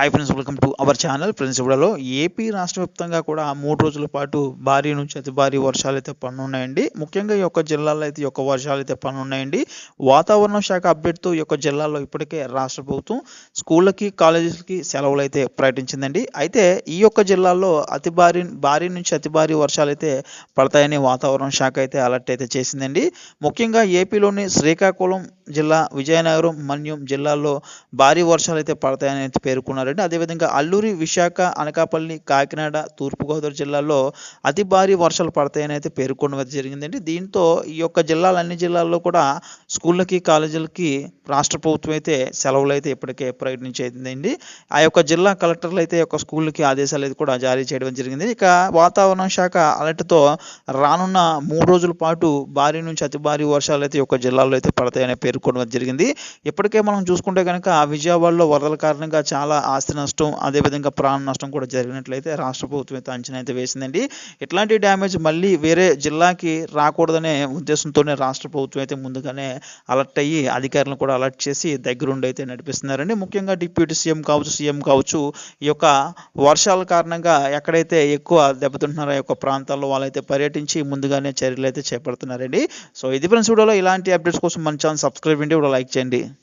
Hi friends welcome to our channel friends ఇప్పుడలో AP రాష్ట్ర వ్యాప్తంగా కూడా మూడు రోజుల పాటు భారీ నుంచి అతి భారీ వర్షాలు అయితే పడనున్నాయండి ముఖ్యంగా ఈ యొక్క జిల్లాలో అయితే ఈ యొక్క వర్షాలు అయితే పడనున్నాయండి వాతావరణ శాఖ అప్డేట్తో ఈ యొక్క జిల్లాలో ఇప్పటికే రాష్ట్ర ప్రభుత్వం స్కూళ్ళకి కాలేజీలకి సెలవులు అయితే ప్రకటించిందండి. అయితే ఈ యొక్క జిల్లాలో అతి భారీ భారీ నుంచి అతి భారీ వర్షాలు అయితే పడతాయని వాతావరణ శాఖ అయితే అలర్ట్ అయితే చేసిందండి. ముఖ్యంగా ఏపీలోని శ్రీకాకుళం జిల్లా విజయనగరం మన్యం జిల్లాల్లో భారీ వర్షాలు అయితే పడతాయని అయితే పేర్కొన్నారండి అదేవిధంగా అల్లూరి విశాఖ అనకాపల్లి కాకినాడ తూర్పుగోదావరి జిల్లాల్లో అతి భారీ వర్షాలు పడతాయని అయితే పేర్కొనడం జరిగిందండి. దీంతో ఈ యొక్క జిల్లాల అన్ని జిల్లాల్లో కూడా స్కూళ్ళకి కాలేజీలకి రాష్ట్ర ప్రభుత్వం అయితే సెలవులు అయితే ఇప్పటికే ప్రకటించేదండి ఆ యొక్క జిల్లా కలెక్టర్లు అయితే యొక్క స్కూళ్ళకి ఆదేశాలు అయితే కూడా జారీ చేయడం జరిగింది. ఇక వాతావరణ శాఖ అలర్ట్తో రానున్న మూడు రోజుల పాటు భారీ నుంచి అతి భారీ వర్షాలు అయితే యొక్క జిల్లాలో అయితే పడతాయని పేర్కొనడం జరిగింది. ఇప్పటికే మనం చూసుకుంటే కనుక విజయవాడలో వరదల కారణంగా చాలా ఆస్తి నష్టం అదేవిధంగా ప్రాణ నష్టం కూడా జరిగినట్లయితే రాష్ట్ర ప్రభుత్వం అయితే అంచనా అయితే వేసిందండి. ఇట్లాంటి డ్యామేజ్ మళ్ళీ వేరే జిల్లాకి రాకూడదనే ఉద్దేశంతోనే రాష్ట్ర ప్రభుత్వం అయితే ముందుగానే అలర్ట్ అయ్యి అధికారులను కూడా అలర్ట్ చేసి దగ్గరుండి అయితే నడిపిస్తున్నారండి. ముఖ్యంగా డిప్యూటీ సీఎం కావచ్చు సీఎం కావచ్చు ఈ యొక్క వర్షాల కారణంగా ఎక్కడైతే ఎక్కువ దెబ్బతింటున్నారో ఆ యొక్క ప్రాంతాల్లో వాళ్ళైతే పర్యటించి ముందుగానే చర్యలు అయితే చేపడుతున్నారండి. సో ఇది ఫ్రెండ్స్ వీడియోలో ఇలాంటి అప్డేట్స్ కోసం మన ఛానల్ సబ్స్క్రైబ్ చేయండి. కూడా లైక్ చేయండి.